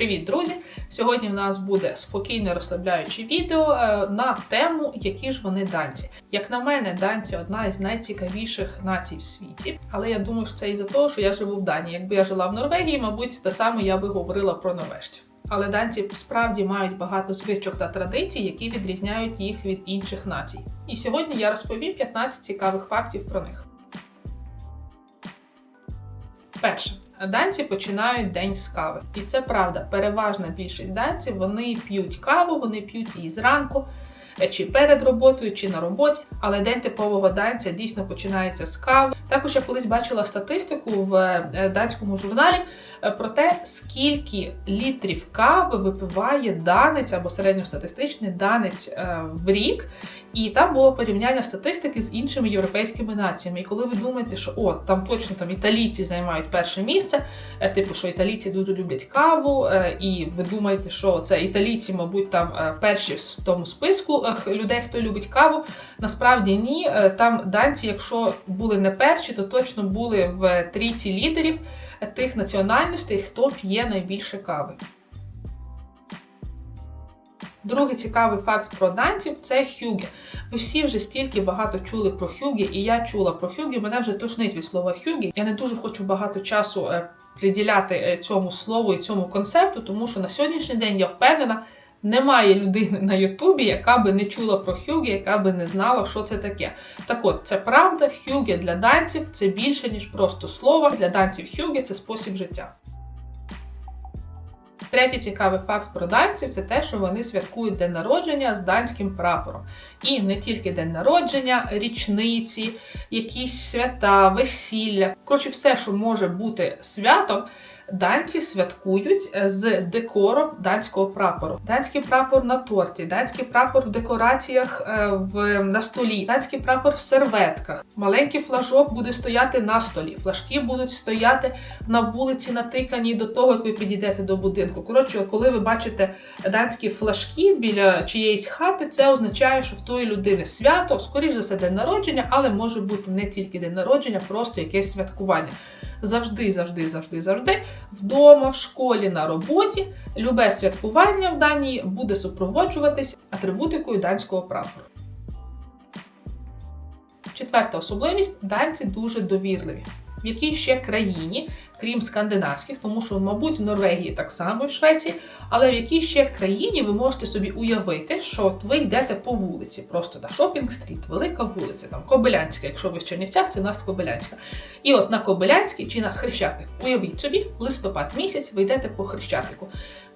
Привіт, друзі! Сьогодні в нас буде спокійне розслабляюче відео е, на тему, які ж вони данці. Як на мене, данці одна із найцікавіших націй в світі. Але я думаю, що це із-за того, що я живу в Данії. Якби я жила в Норвегії, мабуть, те саме я би говорила про норвежців. Але данці справді мають багато звичок та традицій, які відрізняють їх від інших націй. І сьогодні я розповім 15 цікавих фактів про них. Перше. Данці починають день з кави. І це правда. Переважна більшість данців вони п'ють каву, вони п'ють її зранку, е, чи перед роботою, чи на роботі. Але день типового данця дійсно починається з кави. Також я колись бачила статистику в е, данському журналі е, про те, скільки літрів кави випиває данець або середньостатистичний данець в рік. І там було порівняння статистики з іншими європейськими націями. І коли ви думаєте, що о, там точно там італійці займають перше місце, е, типу, що італійці дуже люблять каву, е, і ви думаєте, що це італійці, мабуть, там е, перші в тому списку людей, хто любить каву. Насправді ні. Там данці, якщо були не перші, то точно були в трійці лідерів тих національностей, хто п'є найбільше кави. Другий цікавий факт про данців це хюгі. Ви всі вже стільки багато чули про хюгі, і я чула про хюгі. Мене вже тошнить від слова хюгі. Я не дуже хочу багато часу е, приділяти е, цьому слову і цьому концепту, тому що на сьогоднішній день я впевнена. Немає людини на Ютубі, яка би не чула про хюгі, яка би не знала, що це таке. Так от, це правда, хюгі для данців це більше, ніж просто слово. Для данців хюгі це спосіб життя. Третій цікавий факт про данців це те, що вони святкують день народження з данським прапором. І не тільки день народження, річниці, якісь свята, весілля. Коротше, все, що може бути святом, данці святкують е, з декором данського прапору. Данський прапор на торті, данський прапор в декораціях е, в, на столі, данський прапор в серветках. Маленький флажок буде стояти на столі. Флажки будуть стояти на вулиці, натикані до того, як ви підійдете до будинку. Коротше, коли ви бачите данські флажки біля чиєїсь хати, це означає, що в тої людини свято, скоріш за все, день народження, але може бути не тільки день народження, просто якесь святкування завжди, завжди, завжди, завжди вдома, в школі, на роботі. Любе святкування в Данії буде супроводжуватись атрибутикою данського прапору. Четверта особливість данці дуже довірливі. В якій ще країні крім скандинавських, тому що, мабуть, в Норвегії так само і в Швеції, але в якій ще країні ви можете собі уявити, що от ви йдете по вулиці, просто на шопінг-стріт, велика вулиця, там Кобилянська, якщо ви в Чернівцях, це у нас Кобилянська. І от на Кобилянській чи на Хрещатик, уявіть собі, листопад місяць, ви йдете по Хрещатику.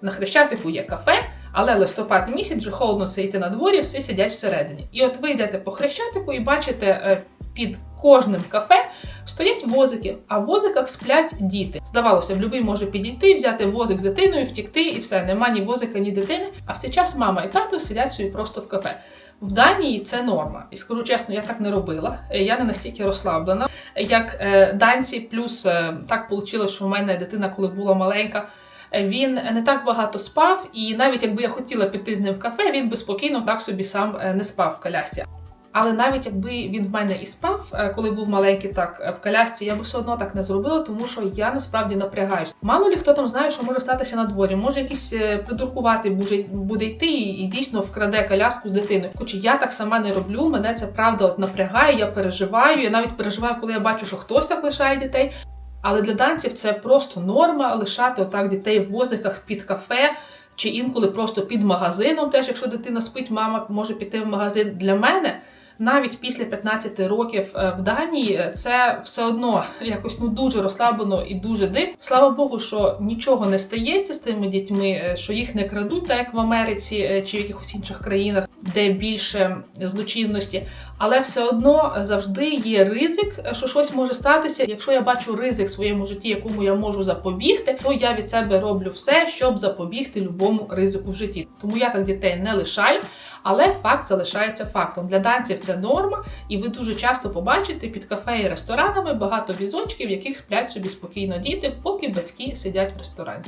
На Хрещатику є кафе, але листопад місяць вже холодно сидіти на дворі, всі сидять всередині. І от ви йдете по Хрещатику і бачите е, під кожним кафе стоять возики, а в возиках сплять діти. Здавалося б, любий може підійти, взяти возик з дитиною, втікти, і все, нема ні возика, ні дитини. А в цей час мама і тато сидять собі просто в кафе. В Данії це норма. І скажу чесно, я так не робила. Я не настільки розслаблена, як е, данці, плюс е, так вийшло, що в мене дитина, коли була маленька. Він не так багато спав, і навіть якби я хотіла піти з ним в кафе, він би спокійно так собі сам е, не спав в колясці. Але навіть якби він в мене і спав, е, коли був маленький, так е, в колясці, я би все одно так не зробила, тому що я насправді напрягаюсь. Мало лі хто там знає, що може статися на дворі, може якийсь е, придуркувати буде, йти і дійсно вкраде коляску з дитиною. Хоч я так сама не роблю. Мене це правда от напрягає. Я переживаю. Я навіть переживаю, коли я бачу, що хтось так лишає дітей. Але для данців це просто норма лишати отак дітей в возиках під кафе. Чи інколи просто під магазином, теж якщо дитина спить, мама може піти в магазин для мене навіть після 15 років е, в Данії е, це все одно якось ну дуже розслаблено і дуже дико. Слава Богу, що нічого не стається з тими дітьми, е, що їх не крадуть, так як в Америці чи в якихось інших країнах, де більше злочинності. Але все одно завжди є ризик, що щось може статися. Якщо я бачу ризик в своєму житті, якому я можу запобігти, то я від себе роблю все, щоб запобігти любому ризику в житті. Тому я так дітей не лишаю. Але факт залишається фактом. Для данців це норма, і ви дуже часто побачите під кафе і ресторанами багато візочків, в яких сплять собі спокійно діти, поки батьки сидять в ресторані.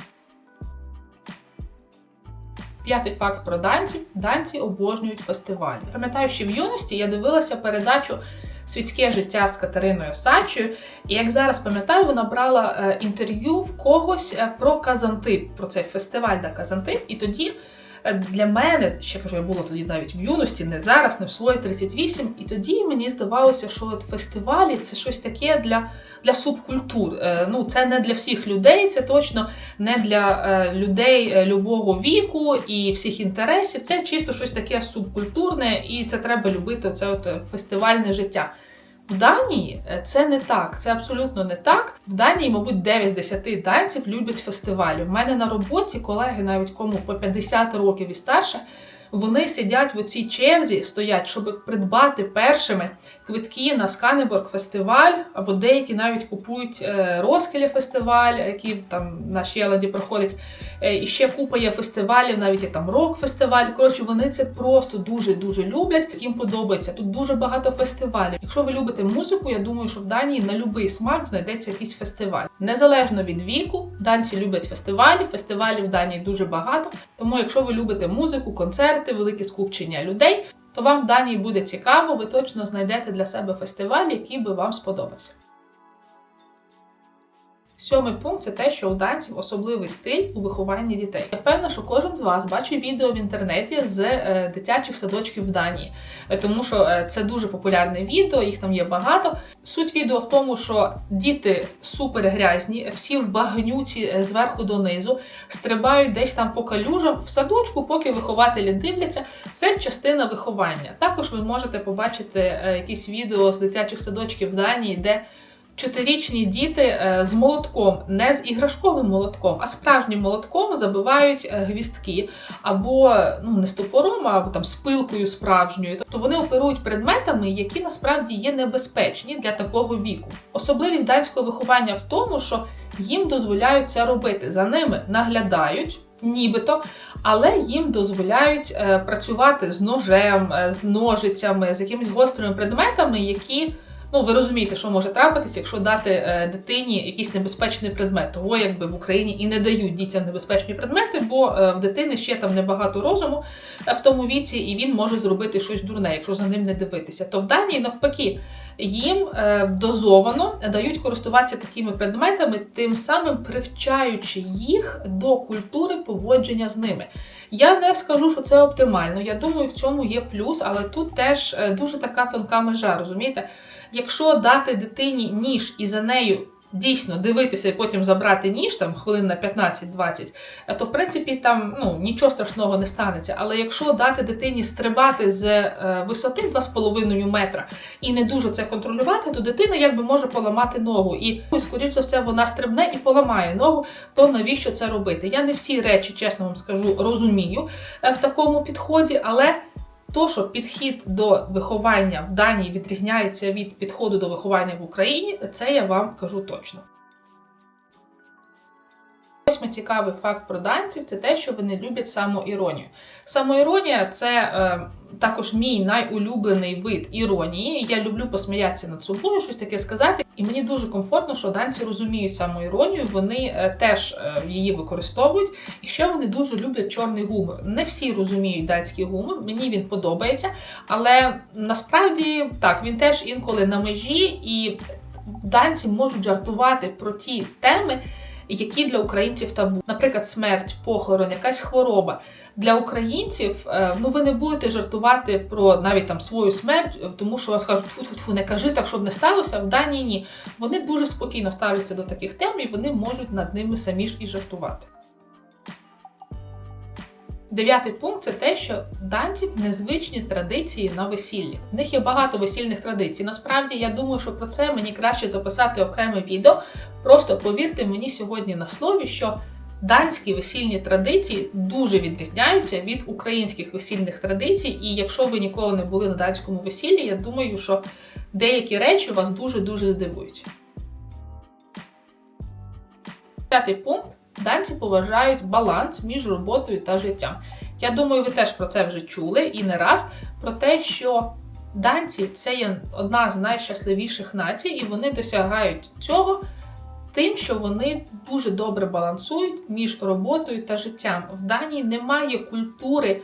П'ятий факт про данців: данці обожнюють фестивалі. Пам'ятаю, що в юності я дивилася передачу світське життя з Катериною Сачою. І як зараз пам'ятаю, вона брала е, інтерв'ю в когось е, про Казантип, про цей фестиваль на Казантип. І тоді для мене, ще кажу, я була тоді навіть в юності, не зараз, не в свої 38. І тоді мені здавалося, що от фестивалі це щось таке для для субкультур. Е, Ну, це не для всіх людей, це точно не для е, людей е, любого віку і всіх інтересів. Це чисто щось таке субкультурне, і це треба любити. Це от фестивальне життя. В Данії це не так, це абсолютно не так. В Данії, мабуть, 9 з 10 данців люблять фестивалі. У мене на роботі колеги, навіть кому по 50 років і старше, вони сидять в оцій черзі, стоять, щоб придбати першими квитки на Сканеборг фестиваль, або деякі навіть купують Роскелі фестиваль, який там на Щеладі проходить. Е, і ще купа є фестивалів, навіть є там рок-фестиваль. Коротше, вони це просто дуже-дуже люблять. Їм подобається. Тут дуже багато фестивалів. Якщо ви любите музику, я думаю, що в Данії на будь-який смак знайдеться якийсь фестиваль. Незалежно від віку, данці люблять фестивалі. Фестивалів в Данії дуже багато. Тому, якщо ви любите музику, концерти, велике скупчення людей, то вам в Данії буде цікаво, ви точно знайдете для себе фестиваль, який би вам сподобався. Сьомий пункт це те, що у данців особливий стиль у вихованні дітей. Я певна, що кожен з вас бачив відео в інтернеті з е, дитячих садочків в Данії, е, тому що е, це дуже популярне відео, їх там є багато. Суть відео в тому, що діти супер грязні, всі в багнюці зверху донизу, стрибають десь там по калюжам в садочку, поки вихователі дивляться. Це частина виховання. Також ви можете побачити якісь відео з дитячих садочків в Данії, де Чотирічні діти е, з молотком, не з іграшковим молотком, а справжнім молотком забивають е, гвістки або ну не з топором, або там з пилкою справжньою. Тобто вони оперують предметами, які насправді є небезпечні для такого віку. Особливість данського виховання в тому, що їм дозволяють це робити. За ними наглядають. Нібито, але їм дозволяють е, працювати з ножем, з ножицями, з якимись гострими предметами, які Ну, ви розумієте, що може трапитися, якщо дати е, дитині якийсь небезпечний предмет. Того якби в Україні і не дають дітям небезпечні предмети, бо е, в дитини ще там небагато розуму е, в тому віці, і він може зробити щось дурне, якщо за ним не дивитися. То в Данії навпаки. Їм е, дозовано дають користуватися такими предметами, тим самим привчаючи їх до культури поводження з ними. Я не скажу, що це оптимально. Я думаю, в цьому є плюс, але тут теж е, дуже така тонка межа, розумієте? Якщо дати дитині ніж і за нею дійсно дивитися і потім забрати ніж там хвилин на 15-20, то в принципі там ну нічого страшного не станеться. Але якщо дати дитині стрибати з е, висоти 2,5 метра і не дуже це контролювати, то дитина якби може поламати ногу. І скоріш за все вона стрибне і поламає ногу. То навіщо це робити? Я не всі речі, чесно вам скажу, розумію е, в такому підході, але. То, що підхід до виховання в Данії відрізняється від підходу до виховання в Україні, це я вам кажу точно. Восьмий цікавий факт про данців це те, що вони люблять самоіронію. Самоіронія це е, також мій найулюблений вид іронії. Я люблю посміятися над собою, щось таке сказати. І мені дуже комфортно, що данці розуміють самоіронію, вони е, теж е, її використовують. І ще вони дуже люблять чорний гумор. Не всі розуміють данський гумор, мені він подобається, але насправді так він теж інколи на межі, і данці можуть жартувати про ті теми які для українців табу. Наприклад, смерть, похорон, якась хвороба. Для українців е, ну ви не будете жартувати про навіть там свою смерть, е, тому що вас кажуть, фу-фу-фу, не кажи так, щоб не сталося. В Данії ні. Вони дуже спокійно ставляться до таких тем і вони можуть над ними самі ж і жартувати. Дев'ятий пункт це те, що данців незвичні традиції на весіллі. В них є багато весільних традицій. Насправді, я думаю, що про це мені краще записати окреме відео. Просто повірте мені сьогодні на слові, що данські весільні традиції дуже відрізняються від українських весільних традицій. І якщо ви ніколи не були на данському весіллі, я думаю, що деякі речі вас дуже-дуже здивують. П'ятий пункт Данці поважають баланс між роботою та життям. Я думаю, ви теж про це вже чули і не раз про те, що данці це є одна з найщасливіших націй, і вони досягають цього тим, що вони дуже добре балансують між роботою та життям. В Данії немає культури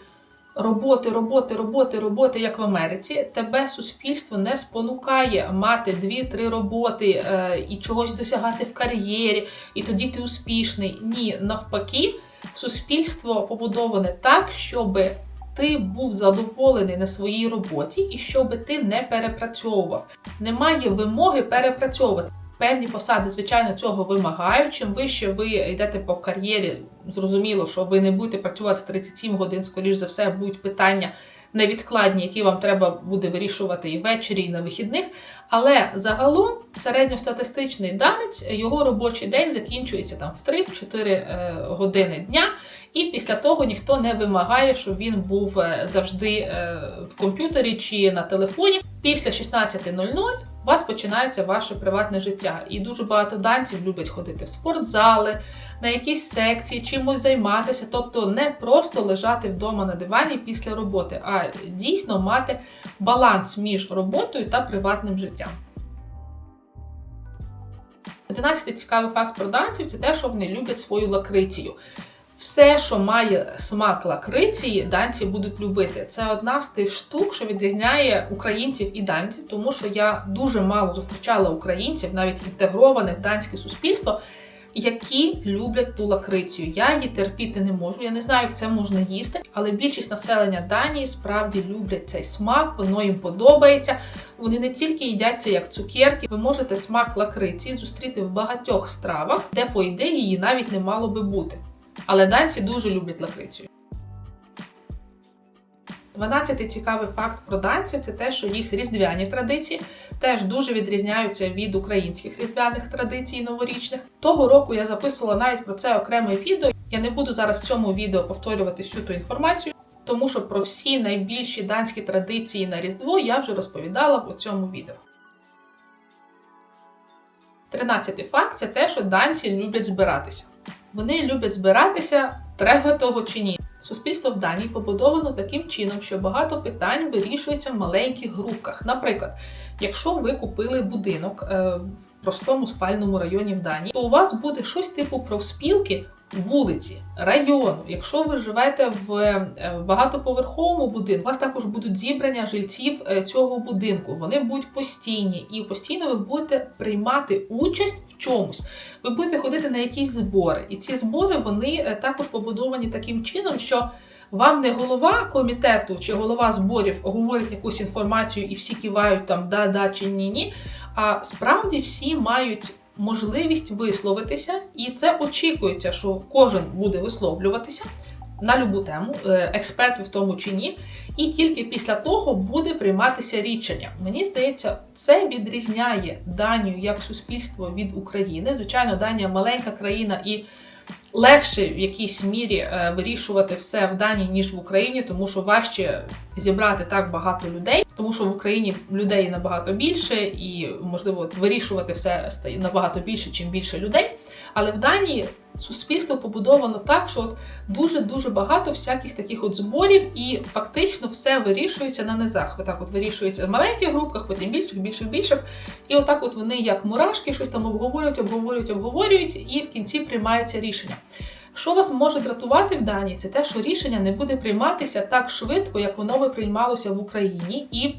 роботи, роботи, роботи, роботи, як в Америці, тебе суспільство не спонукає мати дві-три роботи е, і чогось досягати в кар'єрі, і тоді ти успішний. Ні, навпаки, суспільство побудоване так, щоб ти був задоволений на своїй роботі і щоб ти не перепрацьовував. Немає вимоги перепрацьовувати. Певні посади, звичайно, цього вимагають. Чим вище ви йдете по кар'єрі, зрозуміло, що ви не будете працювати 37 годин, скоріш за все, будуть питання невідкладні, які вам треба буде вирішувати і ввечері, і на вихідних. Але загалом середньостатистичний данець його робочий день закінчується там в 3-4 е, години дня. І після того ніхто не вимагає, щоб він був е, завжди е, в комп'ютері чи на телефоні. Після 16.00 у вас починається ваше приватне життя. І дуже багато данців люблять ходити в спортзали, на якісь секції, чимось займатися, тобто не просто лежати вдома на дивані після роботи, а дійсно мати баланс між роботою та приватним життям. Одинадцятий цікавий факт про данців це те, що вони люблять свою лакрицію. Все, що має смак лакриції, данці будуть любити. Це одна з тих штук, що відрізняє українців і данців, тому що я дуже мало зустрічала українців, навіть інтегрованих в данське суспільство, які люблять ту лакрицію. Я її терпіти не можу. Я не знаю, як це можна їсти, але більшість населення Данії справді люблять цей смак, воно їм подобається. Вони не тільки їдять це як цукерки, ви можете смак лакриці зустріти в багатьох стравах, де, по ідеї, її навіть не мало би бути. Але данці дуже люблять лакрицію. Дванадцятий цікавий факт про данців це те, що їх різдвяні традиції теж дуже відрізняються від українських різдвяних традицій новорічних. Того року я записувала навіть про це окреме відео. Я не буду зараз в цьому відео повторювати всю ту інформацію, тому що про всі найбільші данські традиції на Різдво я вже розповідала в цьому відео. Тринадцятий факт це те, що данці люблять збиратися. Вони люблять збиратися, треба того чи ні. Суспільство в Данії побудовано таким чином, що багато питань вирішується в маленьких групках. Наприклад, якщо ви купили будинок е, в простому спальному районі в Данії, то у вас буде щось типу профспілки вулиці, району. Якщо ви живете в е, багатоповерховому будинку, у вас також будуть зібрання жильців е, цього будинку. Вони будуть постійні, і постійно ви будете приймати участь в чомусь. Ви будете ходити на якісь збори, і ці збори вони е, також побудовані таким чином, що вам не голова комітету чи голова зборів говорить якусь інформацію, і всі кивають там да-да чи ні-ні. А справді всі мають можливість висловитися, і це очікується, що кожен буде висловлюватися на любу тему, е, експерт в тому чи ні, і тільки після того буде прийматися рішення. Мені здається, це відрізняє Данію як суспільство від України. Звичайно, Данія маленька країна і. Легше в якійсь мірі е, вирішувати все в Данії, ніж в Україні, тому що важче зібрати так багато людей, тому що в Україні людей набагато більше, і можливо вирішувати все стає набагато більше, чим більше людей. Але в Данії суспільство побудовано так, що от дуже-дуже багато всяких таких от зборів, і фактично все вирішується на низах. Отак от вирішується в маленьких групках, потім більших, більших, більших. І отак от вони, як мурашки, щось там обговорюють, обговорюють, обговорюють, і в кінці приймається рішення. Що вас може дратувати в Данії, це те, що рішення не буде прийматися так швидко, як воно би приймалося в Україні. І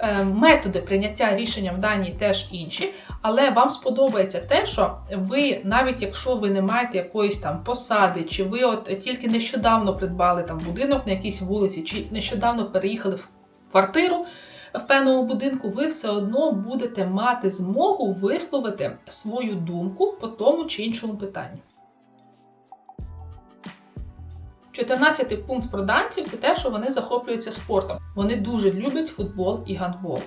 Е, методи прийняття рішення в Данії теж інші, але вам сподобається те, що ви, навіть якщо ви не маєте якоїсь там посади, чи ви от тільки нещодавно придбали там будинок на якійсь вулиці, чи нещодавно переїхали в квартиру. В певному будинку ви все одно будете мати змогу висловити свою думку по тому чи іншому питанню. 14-й пункт про данців це те, що вони захоплюються спортом. Вони дуже люблять футбол і гандбол.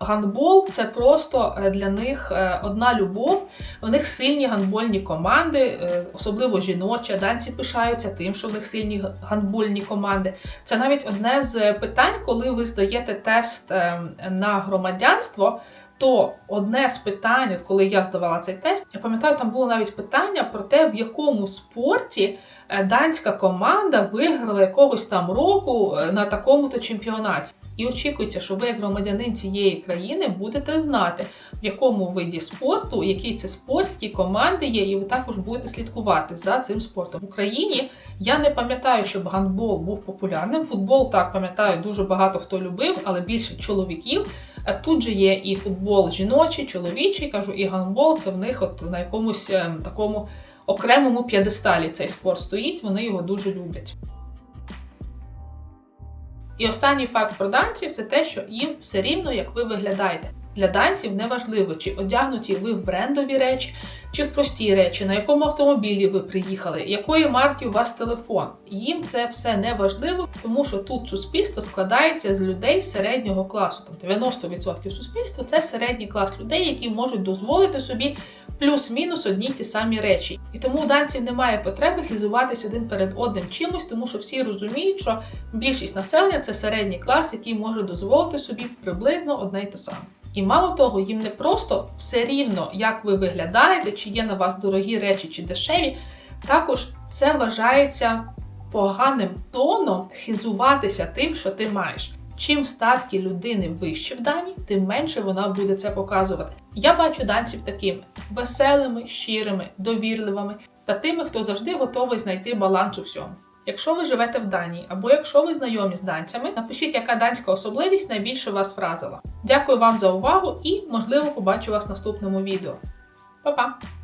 Гандбол це просто е, для них е, одна любов. У них сильні гандбольні команди, е, особливо жіночі. Данці пишаються тим, що в них сильні гандбольні команди. Це навіть одне з питань, коли ви здаєте тест на громадянство то одне з питань, коли я здавала цей тест, я пам'ятаю, там було навіть питання про те, в якому спорті данська команда виграла якогось там року е, на такому-то чемпіонаті. І очікується, що ви, як громадянин цієї країни, будете знати, в якому виді спорту, який це спорт, які команди є, і ви також будете слідкувати за цим спортом. В Україні я не пам'ятаю, щоб гандбол був популярним. Футбол так пам'ятаю, дуже багато хто любив, але більше чоловіків. А тут же є і футбол жіночий, чоловічий, кажу, і гандбол це в них от на якомусь ем, такому окремому п'єдесталі цей спорт стоїть. Вони його дуже люблять. І останній факт про данців це те, що їм все рівно, як ви виглядаєте. Для данців неважливо, чи одягнуті ви в брендові речі, чи в прості речі, на якому автомобілі ви приїхали, якої марки у вас телефон. Їм це все не важливо, тому що тут суспільство складається з людей середнього класу. Там 90% суспільства це середній клас людей, які можуть дозволити собі плюс-мінус одні ті самі речі. І тому у данців немає потреби хизуватись один перед одним чимось, тому що всі розуміють, що більшість населення це середній клас, який може дозволити собі приблизно одне й те саме. І мало того, їм не просто все рівно, як ви виглядаєте, чи є на вас дорогі речі, чи дешеві. Також це вважається поганим тоном хизуватися тим, що ти маєш. Чим статки людини вище в дані, тим менше вона буде це показувати. Я бачу данців такими веселими, щирими, довірливими та тими, хто завжди готовий знайти баланс у всьому. Якщо ви живете в Данії або якщо ви знайомі з данцями, напишіть, яка данська особливість найбільше вас вразила. Дякую вам за увагу і, можливо, побачу вас в наступному відео. Па-па!